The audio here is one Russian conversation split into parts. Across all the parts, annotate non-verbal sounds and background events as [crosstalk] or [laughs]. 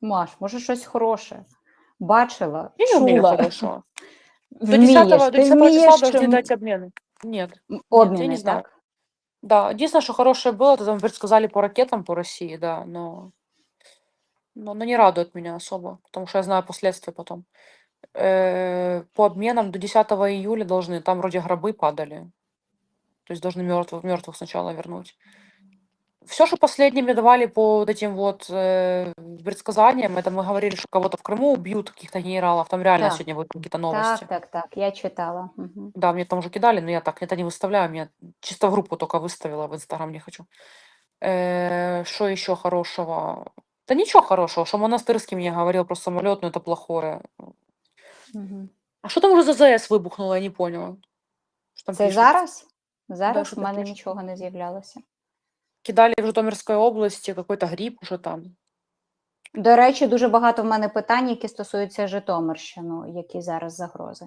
Маш, може щось хороше. Бачила, Я не умею чула, хорошего. [laughs] До вмієш. 10, до Ти 10 вмієш числа должны чим- дать обмены. Нет. м, я обміни, не знаю. так? Да, единственное, что хорошее было, это там предсказали по ракетам по России, да, но, но, но не радует меня особо, потому что я знаю последствия потом. Э, по обменам до 10 июля должны, там вроде гробы падали, то есть должны мертвых, мертвых сначала вернуть. Все, что последними давали по вот этим вот э, предсказаниям, это мы говорили, что кого-то в Крыму убьют, каких-то генералов, там реально Так. сегодня будут какие-то новости. Так, так, так. Я читала. Угу. Да, мне там уже кидали, но я так это не выставляю, мне чисто в группу только выставила, в Инстаграм не хочу. Э, Что еще хорошего? Да ничего хорошего, что Монастырский мне говорил про самолет, но это плохое. Угу. А что там уже за ЗС выбухнуло, я не поняла. Что там Це пишут? зараз? Зараз що в ти мене нічого не з'являлося. Кидали в Житомирской области какой-то грипп уже там. До речі, дуже багато в мене питань, які стосуються Житомирщини, які зараз загрози.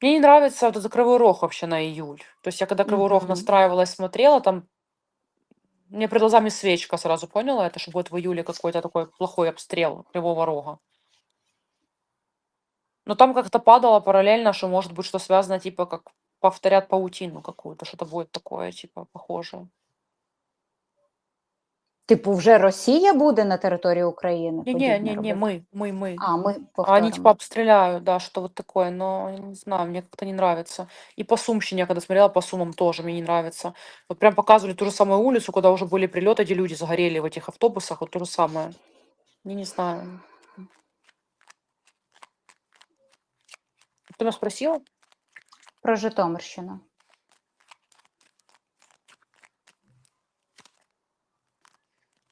Мне не нравится вот этот Кривой Рог вообще на июль. То есть я когда Кривой Рог Мгм. настраивалась, смотрела, там мне перед глазами свечка сразу поняла это, что будет в июле какой-то такой плохой обстрел Кривого Рога. Но там как-то падало параллельно, что может быть что связано, типа как повторят паутину какую-то, что-то будет такое, типа, похожее. Типу, вже Росія буде на території України? Не-не, подібне не-не, робити? мы, мы, мы. А, ми А они повторимо. типа обстреляют, да, что вот такое, но я не знаю, мне как-то не нравится. И по Сумщине, я когда смотрела по Сумам, тоже мне не нравится. Вот прям показывали ту же самую улицу, куда уже были прилеты, где люди загорели в этих автобусах, вот то же самое. Я не знаю. Ты меня спросила? Про Житомирщину.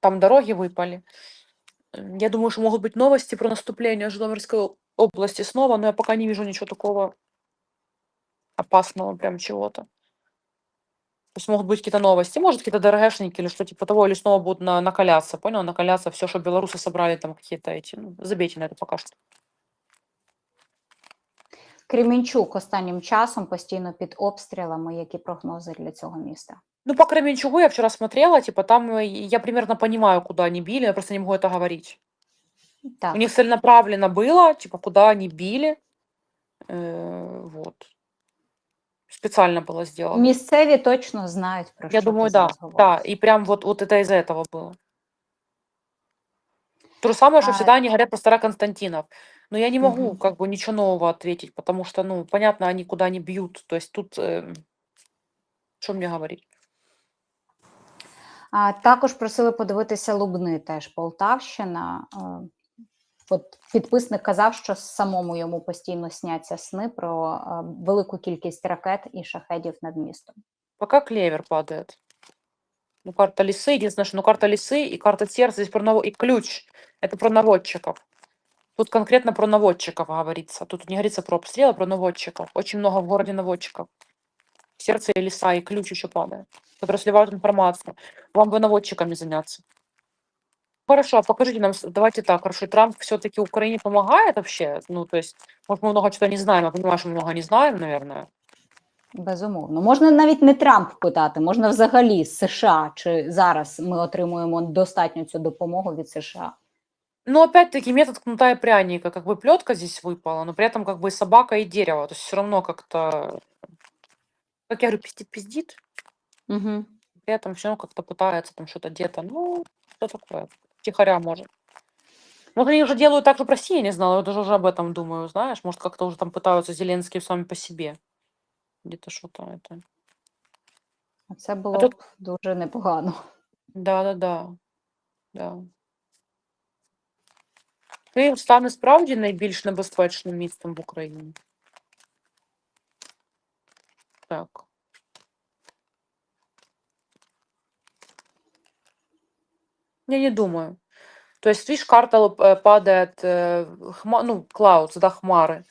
Там дороги выпали. М, Я думаю, что могут быть новости про наступление Житомирской о- области снова, но я пока не вижу ничего такого опасного, прям чего-то. То есть могут быть какие-то новости, может, какие-то ДРГшники или что типа того, или снова будут на- накаляться, понял? Накаляться все, что белорусы собрали, там какие-то эти, ну, забейте на это пока что. Кремінчук останнім часом постійно під обстрілами. Які прогнози для цього міста? Ну, по Кременчугу я вчера смотрела, типа там э, я примерно понимаю, куда они били, я просто не могу это говорить. Так, У них целенаправленно было, типа, куда они били. Э, вот. Специально было сделано. місцеві точно знають про Я що думаю, да, зараз да. говориш. И прям вот, вот это из-за этого было. То же самое, что А, всегда они говорят про Староконстантинов. Но я не могу Мгм. как бы ничего нового ответить, потому что, ну, понятно, они куда не бьют. То есть тут, э, что мне говорить? А, також просили подивитися Лубни, теж Полтавщина. Е, От підписник казав, що самому йому постійно сняться сни про е, велику кількість ракет і шахедів над містом. Пока клевер падает. Ну, карта лисы, единственное, что ну, карта лисы и карта сердца здесь про наво... и ключ. Это про наводчиков. Тут конкретно про наводчиков говорится. Тут не говорится про обстрел, а про наводчиков. Очень много в городе наводчиков. Сердце и лиса, и ключ еще падает, которые сливают информацию. Вам бы наводчиками заняться. Хорошо, а покажите нам, с- давайте так, хорошо, Трамп все-таки Украине помогает вообще? Ну, то есть, может, мы много чего не знаем, я понимаю, что мы много не знаем, наверное. Безумовно, можна навіть не Трамп питати, можна взагалі з США, чи зараз ми отримуємо достатньо цю допомогу від США. Но опять-таки метод кнута и пряника, как бы плетка здесь выпала, но при этом как бы и собака и дерево, то есть все равно как-то, как я говорю, пиздит-пиздит, Угу. при этом все равно как-то пытается там что-то где-то, ну, что такое, тихоря может. Может, они уже делают так, чтобы Россия не знала, я даже уже об этом думаю, знаешь, может, как-то уже там пытаются Зеленские сами по себе. Где-то что-то это. Це було тут- б дуже непогано. Да-да-да. Да. Київ стане справді найбільш небезпечним містом в Україні. Так. Я не думаю. То есть, видишь, карта э, падает, э, хма- ну, clouds, да, хмары.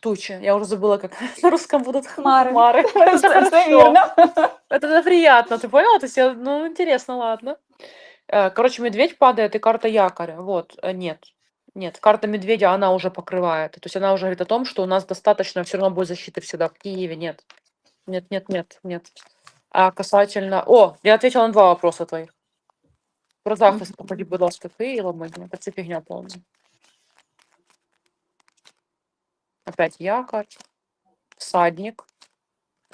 Тучи. Я уже забыла, как [laughs] на русском будут Хмары. хмары. [laughs] Это приятно, ты поняла? То есть, я- ну, интересно, ладно. Э, Короче, медведь падает и карта якоря. Вот, нет. Нет, карта медведя, она уже покрывает. То есть она уже говорит о том, что у нас достаточно все равно будет защиты всегда в Киеве. Нет. Нет, нет, нет, нет. А касательно... О, я ответила на два вопроса твоих. Про захист, походи, будь ласка, ти і ламиня. Це фігня повна. Опять якорь, всадник.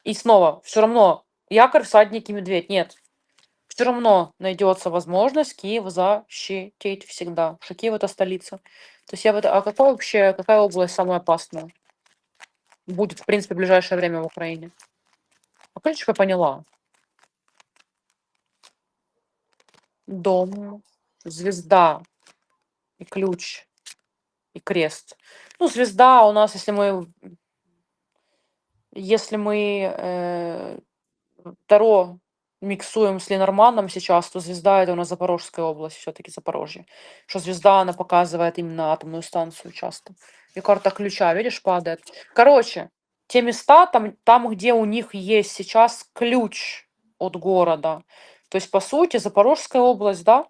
И снова, все равно, якорь, всадник и медведь. Нет. Все равно найдется возможность Киев защитить всегда. Что Киев это столица. То есть я в. А какая вообще, какая область самая опасная? Будет, в принципе, в ближайшее время в Украине. А в принципе, я поняла. Дом, звезда и ключ и крест. Ну, звезда у нас, если мы, если мы э, Таро миксуем с Ленорманом сейчас, то звезда это у нас Запорожская область, все-таки Запорожье. Что звезда, она показывает именно атомную станцию часто. И карта ключа, видишь, падает. Короче, те места, там, там, где у них есть сейчас ключ от города. То есть, по сути, Запорожская область, да,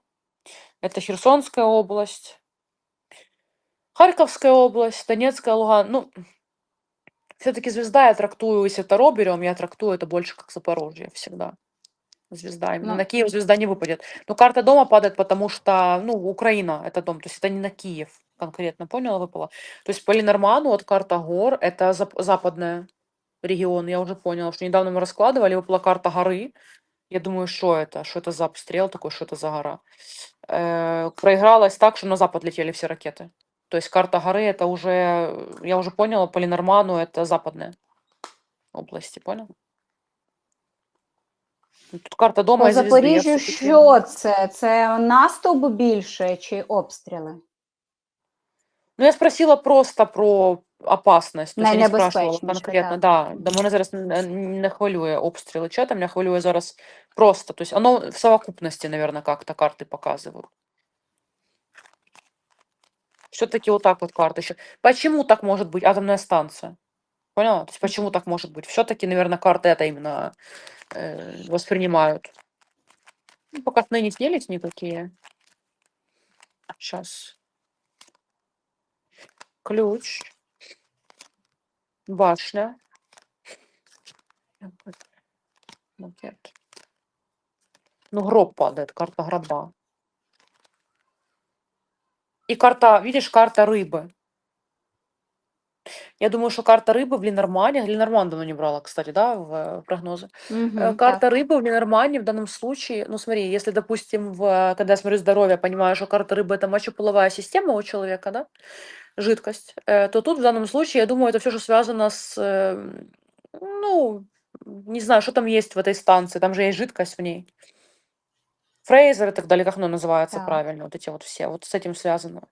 это Херсонская область, Харьковская область, Донецкая, Луган. Ну, все-таки звезда я трактую, если Таро берем, я трактую это больше как Запорожье всегда. Звезда. Именно Ну. на Киев звезда не выпадет. Но карта дома падает, потому что, ну, Украина это дом, то есть это не на Киев конкретно, поняла, выпала. То есть по Ленорману вот карта гор, это зап- западная регион, я уже поняла, что недавно мы раскладывали, выпала карта горы. Я думаю, что это? Что это за обстрел такой, что это за гора? Э, проигралось так, что на запад летели все ракеты. То есть карта горы это уже, э, я уже поняла, по Ленорману это западная области, понял? Ну, Тут карта дома По і звізди, я Запоріжжю все-таки- що це? Це наступ більше чи обстріли? Ну, я спросила просто про опасность. То есть я не спрашивала Найнебезпечніше, конкретно, так. да. Да, мене зараз не, не хвилює обстріли чата, мене хвилює зараз просто. То есть оно в совокупности, наверное, как-то карты показывают. Все-таки вот так вот карты еще. Почему так может быть атомная станция? Поняла? То есть почему так может быть? Все-таки, наверное, карты это именно э, воспринимают. Ну, пока сны не снились никакие. Сейчас. Ключ. Башня. Макет. Ну, гроб падает, карта гроба. И карта, видишь, карта рыбы. Я думаю, что карта рыбы в Ленормане, Ленорман давно не брала, кстати, да, в э, прогнозы. Мгм, Э, так. Карта рыбы в Ленормане в данном случае, ну смотри, если, допустим, в, когда я смотрю здоровье, понимаю, что карта рыбы это мочеполовая система у человека, да, жидкость, э, то тут в данном случае, я думаю, это все, что связано с, э, ну, не знаю, что там есть в этой станции, там же есть жидкость в ней. Фрейзер и так далее, как оно называется Так. правильно, вот эти вот все, вот с этим связано.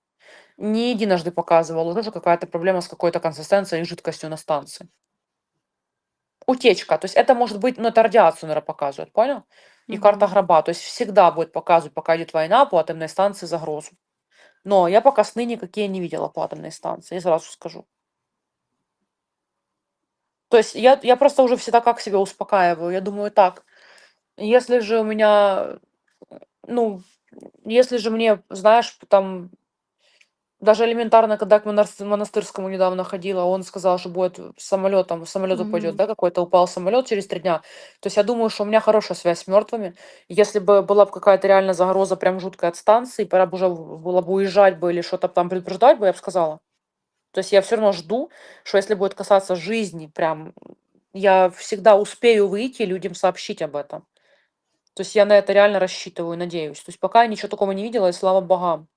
Не единожды показывала, тоже какая-то проблема с какой-то консистенцией и жидкостью на станции. Утечка, то есть это может быть, ну это радиацию, наверное, показывает, понял? И карта Мгм. гроба, то есть всегда будет показывать, пока идет война, по атомной станции загрозу. Но я пока сны никакие не видела по атомной станции, я сразу скажу. То есть я, я просто уже всегда как себя успокаиваю. Я думаю так, если же у меня, ну, если же мне, знаешь, там, даже элементарно, когда к монас- монастырскому недавно ходила, он сказал, что будет самолетом, самолет упадет, да, какой-то упал самолет через три дня. То есть я думаю, что у меня хорошая связь с мертвыми. Если бы была бы какая-то реально загроза прям жуткая от станции, пора бы уже в- было бы уезжать бы или что-то там предупреждать бы, я бы сказала. То есть я все равно жду, что если будет касаться жизни, прям я всегда успею выйти и людям сообщить об этом. То есть я на это реально рассчитываю, надеюсь. То есть пока я ничего такого не видела, и слава богам.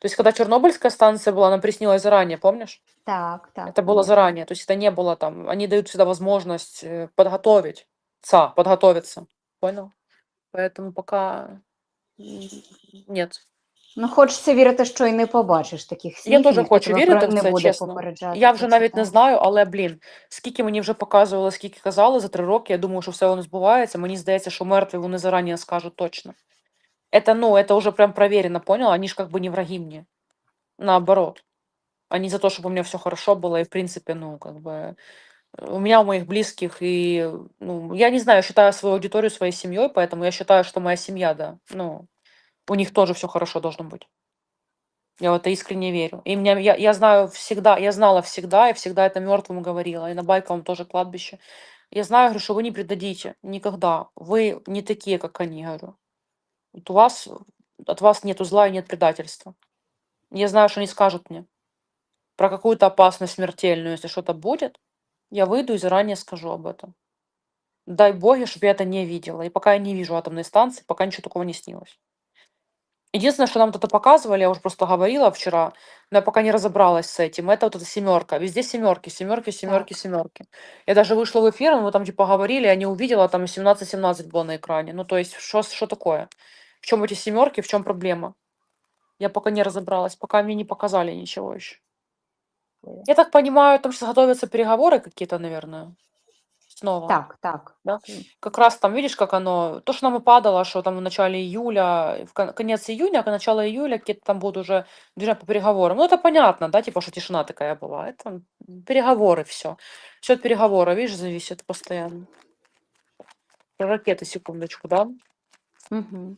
То есть когда Чернобыльская станция была, она приснилась заранее, помнишь? Так, так. Это было пам'ятаю. заранее. То есть это не было там. Они дают всегда возможность э, подготовить. Ца, подготовиться. Понял? Поэтому пока м, нет. Ну, хочеться вірити, що і не побачиш таких снів. Я і теж ніхто хочу тебе вірити про- в не це, буде чесно. попереджати. Я про вже це, навіть не так. знаю, але блін, скільки мені вже показували, скільки казали за три роки, я думаю, що все воно збувається. Мені здається, що мертві вони зарані скажуть точно. Это, ну, это уже прям проверено, понял? Они ж как бы не враги мне. Наоборот. Они за то, чтобы у меня все хорошо было, и в принципе, ну, как бы, э, у меня, у моих близких, и, ну, я не знаю, я считаю свою аудиторию своей семьей, поэтому я считаю, что моя семья, да, ну, у них тоже все хорошо должно быть. Я в это искренне верю. И меня, я, я знаю всегда, я знала всегда, и всегда это мертвым говорила, и на Байковом тоже кладбище. Я знаю, говорю, что вы не предадите никогда. Вы не такие, как они, говорю. Вот у вас, от вас нету зла и нет предательства. Я знаю, что они скажут мне про какую-то опасность смертельную, если что-то будет, я выйду и заранее скажу об этом. Дай боги, чтобы я это не видела. И пока я не вижу атомной станции, пока ничего такого не снилось. Единственное, что нам вот это показывали, я уже просто говорила вчера, но я пока не разобралась с этим, это вот эта семерка. Везде семерки, семерки, семерки, семерки. Я даже вышла в эфир, мы там типа говорили, я не увидела, там 17-17 было на экране. Ну, то есть, что, что такое? В чем эти семерки, в чем проблема? Я пока не разобралась, пока мне не показали ничего еще. Я так понимаю, там сейчас готовятся переговоры какие-то, наверное, снова. Так, так. Да? Как раз там, видишь, как оно, то, что нам и падало, что там в начале июля, в кон- конец июня, а начало июля какие-то там будут уже движения по переговорам. Ну, это понятно, да, типа, что тишина такая была. Это переговоры все. Все от переговора, видишь, зависит постоянно. Про ракеты, секундочку, да? Угу.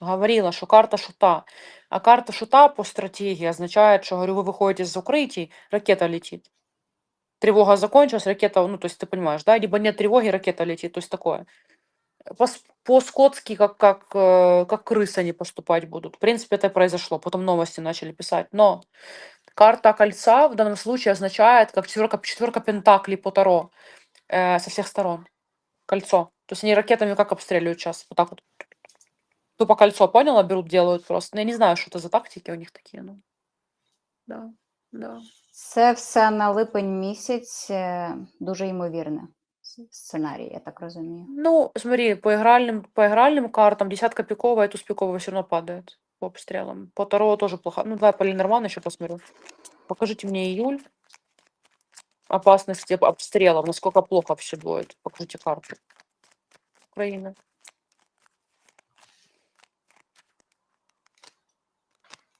говорила, что карта шута. А карта шута по стратегии означает, что, говорю, вы выходите из укрытий, ракета летит. Тревога закончилась, ракета, ну, то есть ты понимаешь, да, либо нет тревоги, ракета летит, то есть такое. По- По-скотски, как, как, как крысы они поступать будут. В принципе, это произошло. Потом новости начали писать. Но карта кольца в данном случае означает, как четверка, четверка пентаклей по Таро э, со всех сторон. Кольцо. То есть они ракетами как обстреливают сейчас? Вот так вот. Тупо кольцо, поняла? Берут, делают просто. Ну, я не знаю, что это за тактики у них такие. Ну. Да, да. Це все на липень місяць, е, дуже ймовірне с- сценарій, я так розумію. Ну, смотри, по игральным, по игральным картам десятка пиковая и туз пиковая все равно падает по обстрелам. По Таро тоже плохо. Ну, давай по Ленорману еще посмотрю. Покажите мне июль. Опасности об- обстрелов, насколько плохо все будет. Покажите карту. Украина.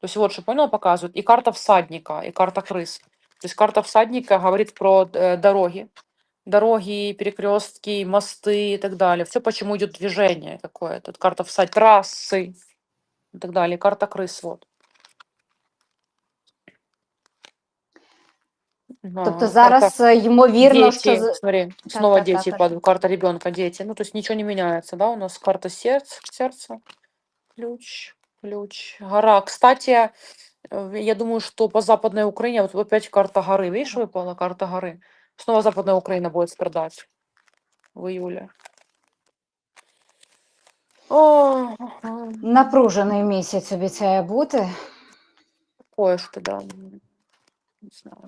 То есть вот что, понял, показывают. И карта всадника, и карта крыс. То есть карта всадника говорит про э, дороги. Дороги, перекрестки, мосты и так далее. Все, почему идет движение какое-то. Вот Карта всадника, трассы и так далее. Карта крыс, вот. Тобто Ага, зараз е, ймовірно, що Дети, з- смотри, снова так, дети так. падают. Карта ребенка, дети. Ну, то есть ничего не меняется, да? У нас карта сердца, сердца, ключ, ключ, гора. Кстати, э, я думаю, что по Западной Украине, вот опять карта горы, видишь, выпала карта горы. Снова Западная Украина будет страдать в июле. О, ага, напружений місяць обіцяє бути. такое что да. м, Не знаю.